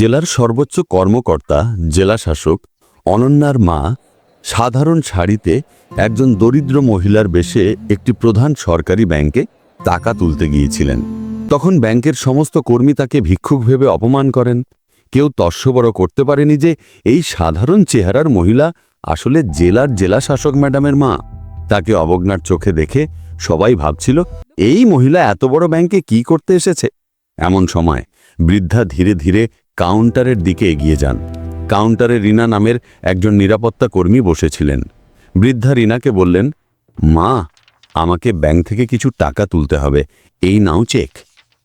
জেলার সর্বোচ্চ কর্মকর্তা জেলা শাসক অনন্যার মা, সাধারণ শাড়িতে একজন দরিদ্র মহিলার বেশে একটি প্রধান সরকারি ব্যাংকে টাকা তুলতে গিয়েছিলেন। তখন ব্যাংকের সমস্ত কর্মী তাকে ভিক্ষুক ভেবে অপমান করেন। কেউ তস্যবড় করতে পারেনি যে এই সাধারণ চেহারার মহিলা আসলে জেলার জেলা শাসক ম্যাডামের মা। তাকে অবজ্ঞার চোখে দেখে সবাই ভাবছিল, এই মহিলা এত বড় ব্যাংকে কি করতে এসেছে? এমন সময় বৃদ্ধা ধীরে ধীরে কাউন্টারের দিকে এগিয়ে যান। কাউন্টারে রিনা নামের একজন নিরাপত্তা কর্মী বসেছিলেন। বৃদ্ধা রিনাকে বললেন, মা, আমাকে ব্যাংক থেকে কিছু টাকা তুলতে হবে। এই নাও চেক।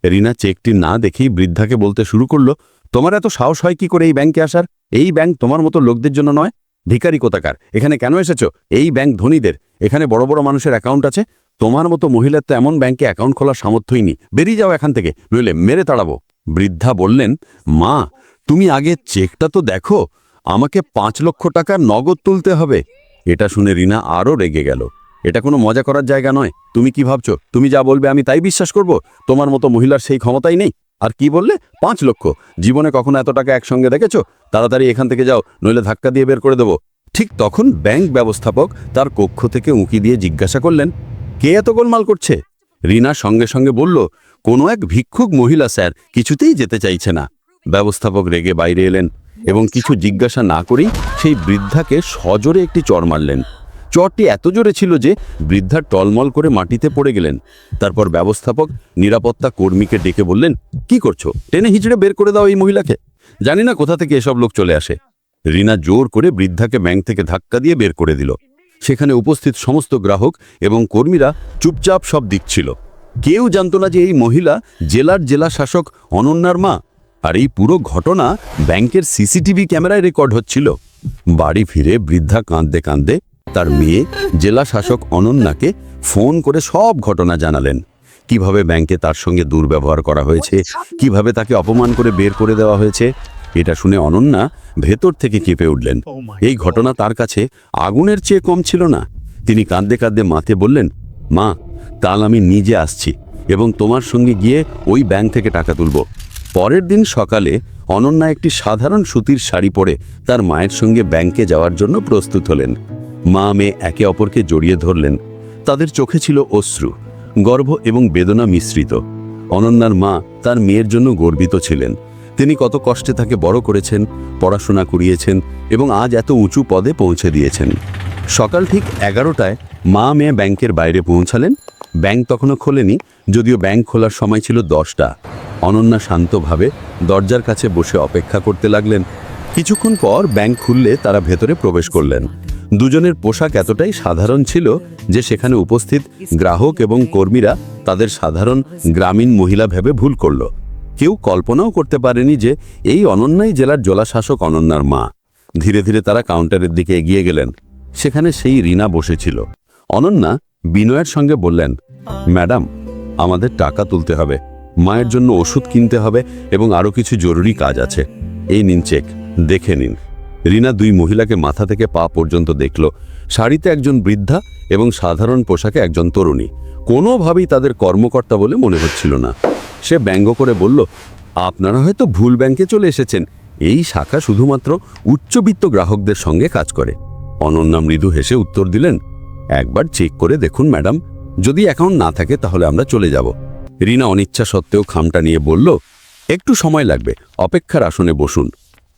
রিনা চেকটি না দেখেই বৃদ্ধাকে বলতে শুরু করল, তোমার এত সাহস হয় কি করে এই ব্যাংকে আসার? এই ব্যাংক তোমার মতো লোকদের জন্য নয়। ভিখারি কোথাকার? এখানে কেন এসেছ? এই ব্যাংক ধনীদের। এখানে বড় বড় মানুষের অ্যাকাউন্ট আছে। তোমার মতো মহিলার তো এমন ব্যাংকে অ্যাকাউন্ট খোলার সামর্থ্যই নেই। বেরিয়ে যাও এখান থেকে। নইলে মেরে তাড়াবো। বৃদ্ধা বললেন, মা, তুমি আগে চেকটা তো দেখো, আমাকে পাঁচ লক্ষ টাকার নগদ তুলতে হবে। এটা শুনে রিনা আরও রেগে গেল। এটা কোনো মজা করার জায়গা নয়। তুমি কি ভাবছ? তুমি যা বলবে আমি তাই বিশ্বাস করব? তোমার মতো মহিলার সেই ক্ষমতাই নেই। আর কি বললে? পাঁচ লক্ষ। জীবনে কখনো এত টাকা একসঙ্গে দেখেছ? তাড়াতাড়ি এখান থেকে যাও, নইলে ধাক্কা দিয়ে বের করে দেবো। ঠিক তখন ব্যাংক ব্যবস্থাপক তার কক্ষ থেকে উঁকি দিয়ে জিজ্ঞাসা করলেন, কে এত গোলমাল করছে? রিনা সঙ্গে সঙ্গে বলল কোনো এক ভিক্ষুক মহিলা, স্যার, কিছুতেই যেতে চাইছে না। ব্যবস্থাপক রেগে বাইরে এলেন এবং কিছু জিজ্ঞাসা না করেই সেই বৃদ্ধাকে সজোরে একটি চর মারলেন। চরটি এত জোরে ছিল যে বৃদ্ধা টলমল করে মাটিতে পড়ে গেলেন। তারপর ব্যবস্থাপক নিরাপত্তা কর্মীকে ডেকে বললেন, কি করছ? টেনে হিচড়ে বের করে দাও এই মহিলাকে। জানি না কোথা থেকে এসব লোক চলে আসে। রিনা জোর করে বৃদ্ধাকে ব্যাংক থেকে ধাক্কা দিয়ে বের করে দিল। সেখানে উপস্থিত সমস্ত গ্রাহক এবং কর্মীরা চুপচাপ সব দিচ্ছিল কেউ জানতো না যে এই মহিলা জেলার জেলা শাসক অনন্যার মা। আর এই পুরো ঘটনা ব্যাংকের সিসিটিভি ক্যামেরায় রেকর্ড হচ্ছিল। বাড়ি ফিরে বৃদ্ধা কাঁদতে কাঁদতে তার মেয়ে জেলা শাসক অনন্যাকে ফোন করে সব ঘটনা জানালেন। কীভাবে ব্যাংকে তার সঙ্গে দুর্ব্যবহার করা হয়েছে কীভাবে তাকে অপমান করে বের করে দেওয়া হয়েছে এটা শুনে অনন্যা ভেতর থেকে কেঁপে উঠলেন। এই ঘটনা তার কাছে আগুনের চেয়ে কম ছিল না। তিনি কাঁদতে কাঁদতে মাথে বললেন মা কাল আমি নিজে আসছি এবং তোমার সঙ্গে গিয়ে ওই ব্যাংক থেকে টাকা তুলব। পরের দিন সকালে অনন্যা একটি সাধারণ সুতির শাড়ি পরে তার মায়ের সঙ্গে ব্যাংকে যাওয়ার জন্য প্রস্তুত হলেন। মা মেয়ে একে অপরকে জড়িয়ে ধরলেন। তাদের চোখে ছিল অশ্রু গর্ব এবং বেদনা মিশ্রিত। অনন্যার মা তার মেয়ের জন্য গর্বিত ছিলেন। তিনি কত কষ্টে তাকে বড় করেছেন, পড়াশোনা করিয়েছেন এবং আজ এত উঁচু পদে পৌঁছে দিয়েছেন। সকাল ঠিক এগারোটায় মা মেয়ে ব্যাংকের বাইরে পৌঁছালেন ব্যাংক তখনও খোলেনি, যদিও ব্যাংক খোলার সময় ছিল দশটা। অনন্যা শান্তভাবে দরজার কাছে বসে অপেক্ষা করতে লাগলেন। কিছুক্ষণ পর ব্যাংক খুললে তারা ভেতরে প্রবেশ করলেন। দুজনের পোশাক এতটাই সাধারণ ছিল যে সেখানে উপস্থিত গ্রাহক এবং কর্মীরা তাদের সাধারণ গ্রামীণ মহিলা ভেবে ভুল করল। কেউ কল্পনাও করতে পারেনি যে এই অনন্যাই জেলার জলাশাসক অনন্যার মা। ধীরে ধীরে তারা কাউন্টারের দিকে এগিয়ে গেলেন। সেখানে সেই রিনা বসেছিল। অনন্যা বিনয়ের সঙ্গে বললেন, ম্যাডাম, আমাদের টাকা তুলতে হবে। মায়ের জন্য ওষুধ কিনতে হবে এবং আরও কিছু জরুরি কাজ আছে। এই নিন চেক, দেখে নিন। রিনা দুই মহিলাকে মাথা থেকে পা পর্যন্ত দেখল। শাড়িতে একজন বৃদ্ধা এবং সাধারণ পোশাকে একজন তরুণী। কোনোভাবেই তাদের কর্মকর্তা বলে মনে হচ্ছিল না। সে ব্যঙ্গ করে বলল, আপনারা হয়তো ভুল ব্যাংকে চলে এসেছেন। এই শাখা শুধুমাত্র উচ্চবিত্ত গ্রাহকদের সঙ্গে কাজ করে। অনন্যা মৃদু হেসে উত্তর দিলেন একবার চেক করে দেখুন, ম্যাডাম। যদি অ্যাকাউন্ট না থাকে, তাহলে আমরা চলে যাব। রিনা অনিচ্ছা সত্ত্বেও খামটা নিয়ে বলল, একটু সময় লাগবে, অপেক্ষার আসনে বসুন।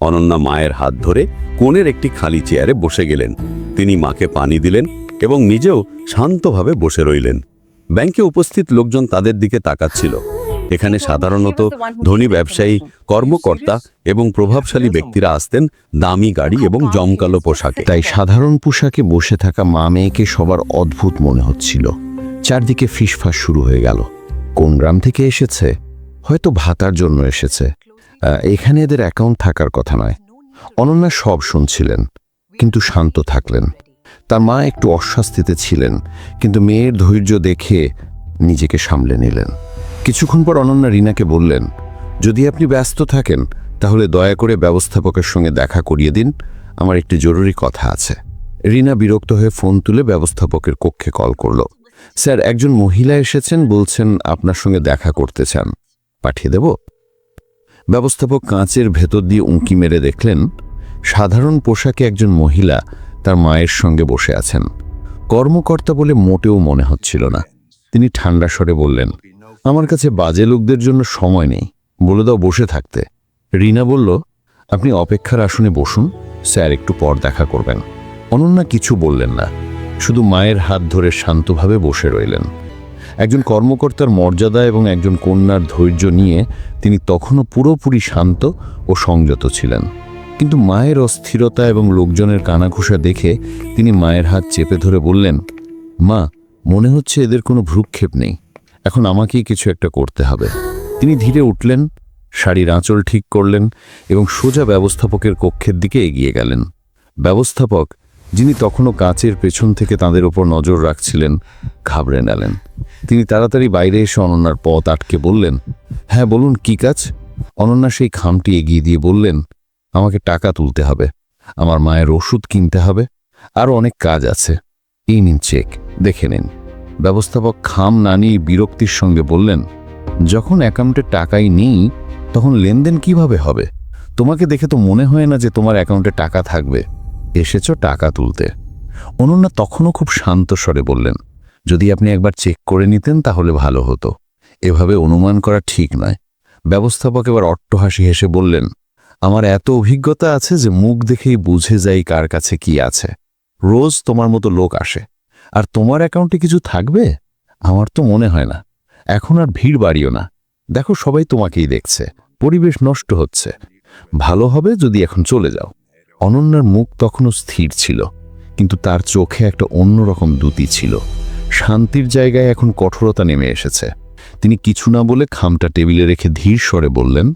অনন্যা মায়ের হাত ধরে কোণের একটি খালি চেয়ারে বসে গেলেন। তিনি মাকে পানি দিলেন এবং নিজেও শান্তভাবে বসে রইলেন। ব্যাংকে উপস্থিত লোকজন তাদের দিকে তাকাচ্ছিল। এখানে সাধারণত ধনী ব্যবসায়ী, কর্মকর্তা এবং প্রভাবশালী ব্যক্তিরা আসতেন দামি গাড়ি এবং জমকালো পোশাকে। তাই সাধারণ পোশাকে বসে থাকা মা মেয়েকে সবার অদ্ভুত মনে হচ্ছিল। চারদিকে ফিসফাস শুরু হয়ে গেল। কোন গ্রাম থেকে এসেছে? হয়তো ভাতার জন্য এসেছে। এখানে এদের অ্যাকাউন্ট থাকার কথা নয়। অনন্যা সব শুনছিলেন, কিন্তু শান্ত থাকলেন। তার মা একটু অস্বস্তিতে ছিলেন, কিন্তু মেয়ের ধৈর্য দেখে নিজেকে সামলে নিলেন। কিছুক্ষণ পর অনন্যা রিনাকে বললেন, যদি আপনি ব্যস্ত থাকেন, তাহলে দয়া করে ব্যবস্থাপকের সঙ্গে দেখা করিয়ে দিন। আমার একটি জরুরি কথা আছে। রিনা বিরক্ত হয়ে ফোন তুলে ব্যবস্থাপকের কক্ষে কল করল। স্যার, একজন মহিলা এসেছেন, বলছেন আপনার সঙ্গে দেখা করতে চান। পাঠিয়ে দেব? ব্যবস্থাপক কাঁচের ভেতর দিয়ে উঁকি মেরে দেখলেন, সাধারণ পোশাকে একজন মহিলা তার মায়ের সঙ্গে বসে আছেন। কর্মকর্তা বলে মোটেও মনে হচ্ছিল না। তিনি ঠান্ডা স্বরে বললেন আমার কাছে বাজে লোকদের জন্য সময় নেই। বলে দাও বসে থাকতে। রিনা বলল, আপনি অপেক্ষার আসনে বসুন, স্যার একটু পর দেখা করবেন। অনন্যা কিছু বললেন না, শুধু মায়ের হাত ধরে শান্তভাবে বসে রইলেন। একজন কর্মকর্তার মর্যাদা এবং একজন কন্যার ধৈর্য নিয়ে তিনি তখনও পুরোপুরি শান্ত ও সংযত ছিলেন। কিন্তু মায়ের অস্থিরতা এবং লোকজনের কানাঘুষা দেখে তিনি মায়ের হাত চেপে ধরে বললেন, মা, মনে হচ্ছে এদের কোনো ভ্রুক্ষেপ নেই। এখন আমাকেই কিছু একটা করতে হবে। তিনি ধীরে উঠলেন, শাড়ির আঁচল ঠিক করলেন এবং সোজা ব্যবস্থাপকের কক্ষের দিকে এগিয়ে গেলেন। ব্যবস্থাপক, যিনি তখনও কাঁচের পেছন থেকে তাদের ওপর নজর রাখছিলেন, ঘাবড়ে নিলেন তিনি তাড়াতাড়ি বাইরে এসে অনন্যার পথ আটকে বললেন হ্যাঁ বলুন, কি কাজ? অনন্যা সেই খামটি এগিয়ে দিয়ে বললেন, আমাকে টাকা তুলতে হবে, আমার মায়ের ওষুধ কিনতে হবে, আরও অনেক কাজ আছে। এই নিন চেক, দেখে নিন। ব্যবস্থাপক খাম না নিয়ে বিরক্তির সঙ্গে বললেন, যখন অ্যাকাউন্টে টাকাই নেই, তখন লেনদেন কীভাবে হবে? তোমাকে দেখে তো মনে হয় না যে তোমার অ্যাকাউন্টে টাকা থাকবে। এসেছ টাকা তুলতে। অনন্যা তখনও খুব শান্ত স্বরে বললেন, যদি আপনি একবার চেক করে নিতেন তাহলে ভালো হতো। এভাবে অনুমান করা ঠিক নয়। ব্যবস্থাপক এবার অট্টহাসি হেসে বললেন, আমার এত অভিজ্ঞতা আছে যে মুখ দেখেই বুঝে যাই কার কাছে কি আছে। রোজ তোমার মতো লোক আসে। আর তোমার অ্যাকাউন্টে কিছু থাকবে? আমার তো মনে হয় না। এখন আর ভিড় বাড়িও না। দেখো সবাই তোমাকেই দেখছে। পরিবেশ নষ্ট হচ্ছে। ভালো হবে যদি এখন চলে যাও। অনন্যার মুখ তখনও স্থির ছিল, কিন্তু তার চোখে একটা অন্যরকম দ্যুতি ছিল। শান্তির জায়গায় এখন কঠোরতা নেমে এসেছে। তিনি কিছু না বলে খামটা টেবিলে রেখে ধীর স্বরে বললেন,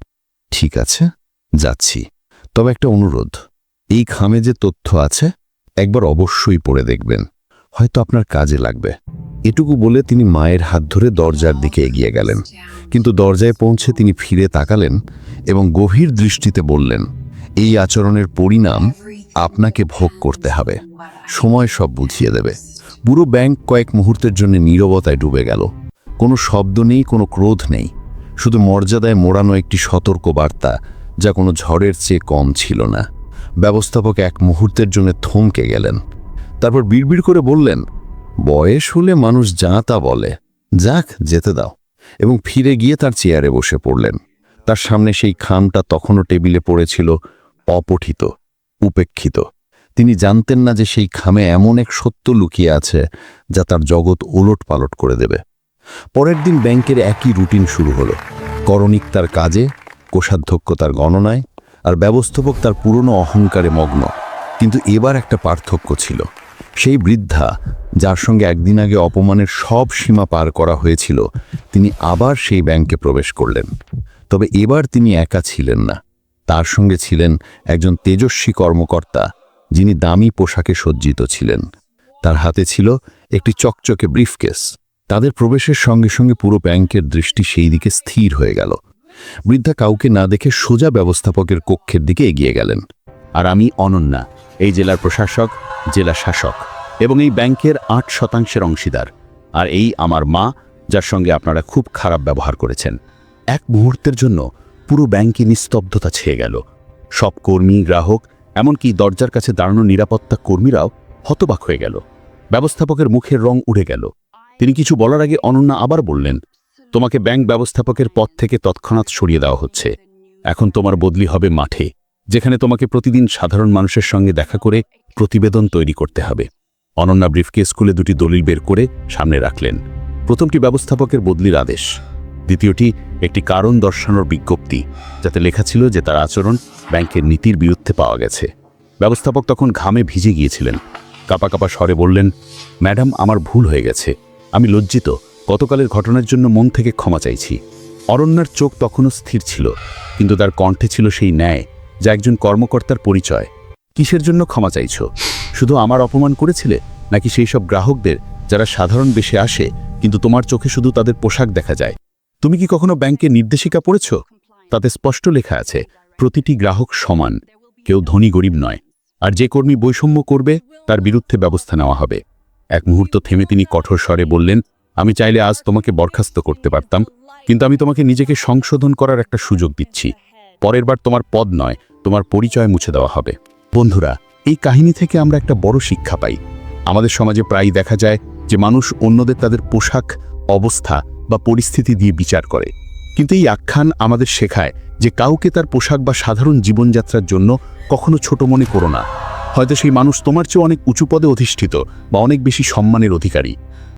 ঠিক আছে, যাচ্ছি। তবে একটা অনুরোধ। এই খামে যে তথ্য আছে, একবার অবশ্যই পড়ে দেখবেন। হয়তো আপনার কাজে লাগবে। এটুকু বলে তিনি মায়ের হাত ধরে দরজার দিকে এগিয়ে গেলেন। কিন্তু দরজায় পৌঁছে তিনি ফিরে তাকালেন এবং গভীর দৃষ্টিতে বললেন, এই আচরণের পরিণাম আপনাকে ভোগ করতে হবে। সময় সব বুঝিয়ে দেবে। পুরো ব্যাংক কয়েক মুহূর্তের জন্য নীরবতায় ডুবে গেল। কোনো শব্দ নেই, কোনো ক্রোধ নেই। শুধু মর্যাদায় মোড়ানো একটি সতর্ক বার্তা যা কোনো ঝড়ের চেয়ে কম ছিল না। ব্যবস্থাপক এক মুহূর্তের জন্য থমকে গেলেন। তারপর বিড়বিড় করে বললেন, বয়স হলে মানুষ যা তা বলে। যাক, যেতে দাও। এবং ফিরে গিয়ে তার চেয়ারে বসে পড়লেন। তার সামনে সেই খামটা তখনও টেবিলে পড়েছিল, অপঠিত, উপেক্ষিত। তিনি জানতেন না যে সেই খামে এমন এক সত্য লুকিয়ে আছে, যা তার জগৎ ওলট পালট করে দেবে। পরের দিন ব্যাংকের একই রুটিন শুরু হলো। করণিক তার কাজে, কোষাধ্যক্ষ তার গণনায়, আর ব্যবস্থাপক তার পুরনো অহংকারে মগ্ন। কিন্তু এবার একটা পার্থক্য ছিল। সেই বৃদ্ধা, যার সঙ্গে একদিন আগে অপমানের সব সীমা পার করা হয়েছিল, তিনি আবার সেই ব্যাংকে প্রবেশ করলেন। তবে এবার তিনি একা ছিলেন না। তার সঙ্গে ছিলেন একজন তেজস্বী কর্মকর্তা, যিনি দামি পোশাকে সজ্জিত ছিলেন। তার হাতে ছিল একটি চকচকে ব্রিফকেস। তাদের প্রবেশের সঙ্গে সঙ্গে পুরো ব্যাংকের দৃষ্টি সেই দিকে স্থির হয়ে গেল। বৃদ্ধা কাউকে না দেখে সোজা ব্যবস্থাপকের কক্ষের দিকে এগিয়ে গেলেন। আর আমি অনন্যা, এই জেলার প্রশাসক জেলা শাসক এবং এই ব্যাংকের আট শতাংশের অংশীদার আর এই আমার মা, যার সঙ্গে আপনারা খুব খারাপ ব্যবহার করেছেন। এক মুহূর্তের জন্য পুরো ব্যাংকে নিস্তব্ধতা ছেয়ে গেল। সব কর্মী, গ্রাহক, এমনকি দরজার কাছে দাঁড়ানো নিরাপত্তা কর্মীরাও হতবাক হয়ে গেল। ব্যবস্থাপকের মুখের রং উড়ে গেল। তিনি কিছু বলার আগে অনন্যা আবার বললেন, তোমাকে ব্যাংক ব্যবস্থাপকের পদ থেকে তৎক্ষণাৎ সরিয়ে দেওয়া হচ্ছে। এখন তোমার বদলি হবে মাঠে, যেখানে তোমাকে প্রতিদিন সাধারণ মানুষের সঙ্গে দেখা করে প্রতিবেদন তৈরি করতে হবে। অনন্যা ব্রিফকে স্কুলে দুটি দলিল বের করে সামনে রাখলেন। প্রথমটি ব্যবস্থাপকের বদলির আদেশ। দ্বিতীয়টি, একটি কারণ দর্শানোর বিজ্ঞপ্তি, যাতে লেখা ছিল যে তার আচরণ ব্যাংকের নীতির বিরুদ্ধে পাওয়া গেছে। ব্যবস্থাপক তখন ঘামে ভিজে গিয়েছিলেন। কাপা কাপা স্বরে বললেন, ম্যাডাম, আমার ভুল হয়ে গেছে। আমি লজ্জিত। গতকালের ঘটনার জন্য মন থেকে ক্ষমা চাইছি। অরণ্যার চোখ তখনও স্থির ছিল, কিন্তু তার কণ্ঠে ছিল সেই ন্যায়, যা একজন কর্মকর্তার পরিচয়। কিসের জন্য ক্ষমা চাইছ? শুধু আমার অপমান করেছিলে? নাকি সেই সব গ্রাহকদের যারা সাধারণ বেশে আসে, কিন্তু তোমার চোখে শুধু তাদের পোশাক দেখা যায়? তুমি কি কখনো ব্যাংকে নির্দেশিকা পড়েছ? তাতে স্পষ্ট লেখা আছে, প্রতিটি গ্রাহক সমান, কেউ ধনী গরিব নয়। আর যে কর্মী বৈষম্য করবে, তার বিরুদ্ধে ব্যবস্থা নেওয়া হবে। এক মুহূর্ত থেমে তিনি কঠোর স্বরে বললেন, আমি চাইলে আজ তোমাকে বরখাস্ত করতে পারতাম, কিন্তু আমি তোমাকে নিজেকে সংশোধন করার একটা সুযোগ দিচ্ছি। পরের বার তোমার পদ নয়, তোমার পরিচয় মুছে দেওয়া হবে। বন্ধুরা, এই কাহিনী থেকে আমরা একটা বড় শিক্ষা পাই। আমাদের সমাজে প্রায়ই দেখা যায় যে মানুষ অন্যদের তাদের পোশাক, অবস্থা বা পরিস্থিতি দিয়ে বিচার করে। কিন্তু এই আখ্যান আমাদের শেখায় যে কাউকে তার পোশাক বা সাধারণ জীবনযাত্রার জন্য কখনো ছোট মনে করো না। হয়তো সেই মানুষ তোমার চেয়ে অনেক উঁচু পদে অধিষ্ঠিত বা অনেক বেশি সম্মানের অধিকারী।